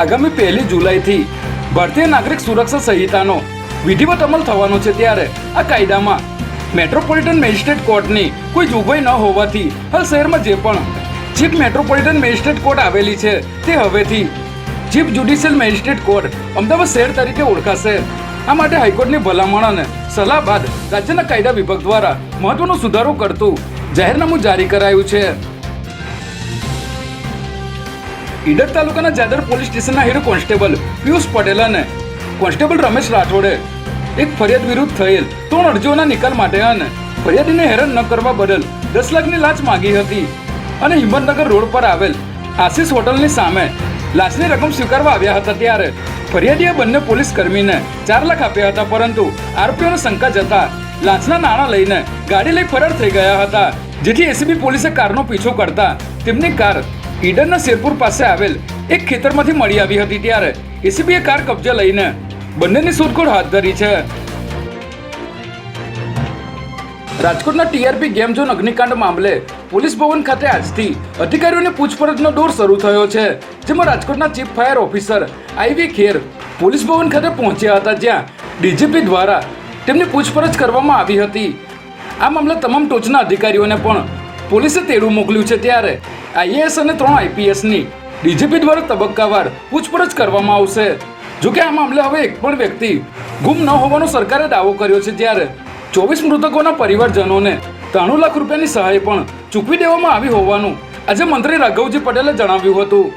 આગામી પહેલી જુલાઈથી ભારતીય નાગરિક સુરક્ષા સંહિતાનો વિધિવત અમલ થવાનો છે ત્યારે આ કાયદામાં મેટ્રોપોલિટન મેજિસ્ટ્રેટ કોર્ટની કોઈ જોગવાઈ ન હોવાથી હાલ શહેરમાં જે પણ ચીફ મેટ્રોપોલિટન મેજિસ્ટ્રેટ કોર્ટ આવેલી છે તે હવેથી chief judicial magistrate court Ahmedabad શહેર તરીકે ઓળખાશે. આ માટે હાઈકોર્ટની ભલામણ અને સલાહ બાદ રાજ્યના કાયદા વિભાગ દ્વારા મહત્વનો સુધારો કરતું જાહેરનામું જારી કરાયું છે. ઈડર તાલુકાના જાદર પોલીસ સ્ટેશનના હેડ કોન્સ્ટેબલ પિયુષ પટેલ અને કોન્સ્ટેબલ રમેશ રાઠોડે એક ફરિયાદ વિરુદ્ધ થયેલ ત્રણ અરજીઓના નિકાલ માટે અને ફરિયાદીને હેરાન ન કરવા બદલ દસ લાખની લાંચ માંગી હતી અને હિંમતનગર રોડ પર આવેલ આશીષ હોટલની સામે લાંચની રકમ સ્વીકારવા આવ્યા હતા ત્યારે ફરિયાદીએ બંને પોલીસ કર્મીને ચાર લાખ આપ્યા હતા, પરંતુ આરોપીઓને શંકા જતા લાંચના નાણાં લઈને ગાડી લઈ ફરાર થઈ ગયા હતા, જેથી એસીબી પોલીસે કારનો પીછો કરતા તેમની કાર ઈડરના શેરપુર પાસે આવેલ એક ખેતરમાંથી મળી આવી હતી ત્યારે એસીબીએ કાર કબજે લઈને બંનેની શોધખોળ હાથ ધરી છે. રાજકોટના ટીઆરપી ગેમ ઝોન અગ્નિકાંડ મામલે પોલીસ ભવન ખાતે આજથી અધિકારીઓની પૂછપરછનો દોર શરૂ થયો છે, જેમાં રાજકોટના ચીફ ફાયર ઓફિસર આઈવી ખેર પોલીસ ભવન ખાતે પહોંચ્યા હતા, જ્યાં ડીજીપી દ્વારા તેમની પૂછપરછ કરવામાં આવી હતી. આ મામલે તમામ ટોચના અધિકારીઓને પણ પોલીસે તેડું મોકલ્યું છે ત્યારે આઈએએસ અને ત્રણ આઈપીએસની ડીજીપી દ્વારા તબક્કાવાર પૂછપરછ કરવામાં આવશે. જોકે આ મામલે હવે એક પણ વ્યક્તિ ગુમ ન હોવાનો સરકારે દાવો કર્યો છે જ્યારે ચોવીસ મૃતકોના પરિવારજનોને ત્રાણું લાખ રૂપિયાની સહાય પણ ચૂકવી દેવામાં આવી હોવાનું આજે મંત્રી રાઘવજી પટેલે જણાવ્યું હતું.